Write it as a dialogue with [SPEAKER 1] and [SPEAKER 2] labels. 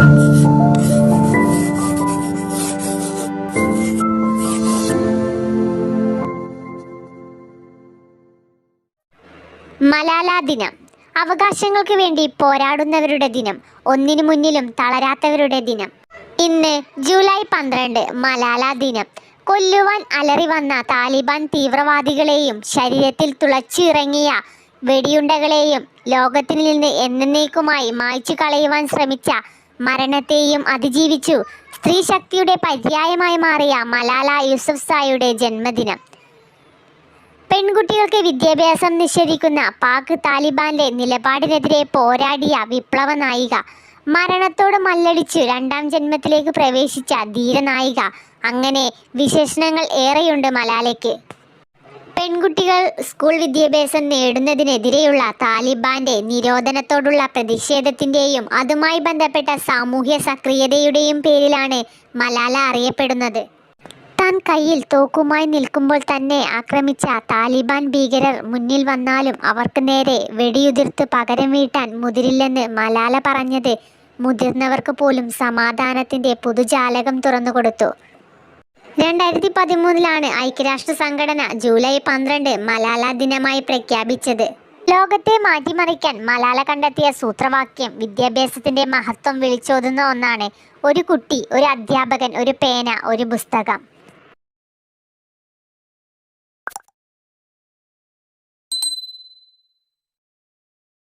[SPEAKER 1] മലാല ദിനം. അവകാശങ്ങൾക്ക് വേണ്ടി പോരാടുന്നവരുടെ ദിനം. ഒന്നിനു മുന്നിലും തളരാത്തവരുടെ ദിനം. ഇന്ന് ജൂലൈ പന്ത്രണ്ട് മലാല ദിനം. കൊല്ലുവാൻ അലറി വന്ന താലിബാൻ തീവ്രവാദികളെയും ശരീരത്തിൽ തുളച്ചിറങ്ങിയ വെടിയുണ്ടകളെയും ലോകത്തിൽ നിന്ന് എന്നേക്കുമായി മായ്ച്ചു കളയുവാൻ ശ്രമിച്ച മരണത്തെയും അതിജീവിച്ചു. സ്ത്രീ ശക്തിയുടെ പര്യായമായി മാറിയ മലാല യൂസഫ് യൂസഫ്സായുടെ ജന്മദിനം. പെൺകുട്ടികൾക്ക് വിദ്യാഭ്യാസം നിഷേധിക്കുന്ന പാക് താലിബാന്റെ നിലപാടിനെതിരെ പോരാടിയ വിപ്ലവ നായിക മരണത്തോട് മല്ലടിച്ച് രണ്ടാം ജന്മത്തിലേക്ക് പ്രവേശിച്ച ധീരനായിക. അങ്ങനെ വിശേഷണങ്ങൾ ഏറെയുണ്ട് മലാലയ്ക്ക്. പെൺകുട്ടികൾ സ്കൂൾ വിദ്യാഭ്യാസം നേടുന്നതിനെതിരെയുള്ള താലിബാന്റെ നിരോധനത്തോടുള്ള പ്രതിഷേധത്തിന്റെയും അതുമായി ബന്ധപ്പെട്ട സാമൂഹ്യ സക്രിയതയുടെയും പേരിലാണ് മലാല അറിയപ്പെടുന്നത്. താൻ കയ്യിൽ തോക്കുമായി നിൽക്കുമ്പോൾ തന്നെ ആക്രമിച്ച താലിബാൻ ഭീകരർ മുന്നിൽ വന്നാലും അവർക്ക് നേരെ വെടിയുതിർത്ത് പകരം വീട്ടാൻ മുതിരില്ലെന്ന് മലാല പറഞ്ഞത് മുതിർന്നവർക്ക് പോലും സമാധാനത്തിന്റെ പുതുജാലകം തുറന്നുകൊടുത്തു. രണ്ടായിരത്തി പതിമൂന്നിലാണ് ഐക്യരാഷ്ട്ര സംഘടന ജൂലൈ പന്ത്രണ്ട് മലാല ദിനമായി പ്രഖ്യാപിച്ചത്. ലോകത്തെ മാറ്റിമറിക്കാൻ മലാല കണ്ടെത്തിയ സൂത്രവാക്യം വിദ്യാഭ്യാസത്തിന്റെ മഹത്വം വിളിച്ചോതുന്ന ഒന്നാണ് ഒരു കുട്ടി ഒരു അധ്യാപകൻ ഒരു പേന ഒരു പുസ്തകം.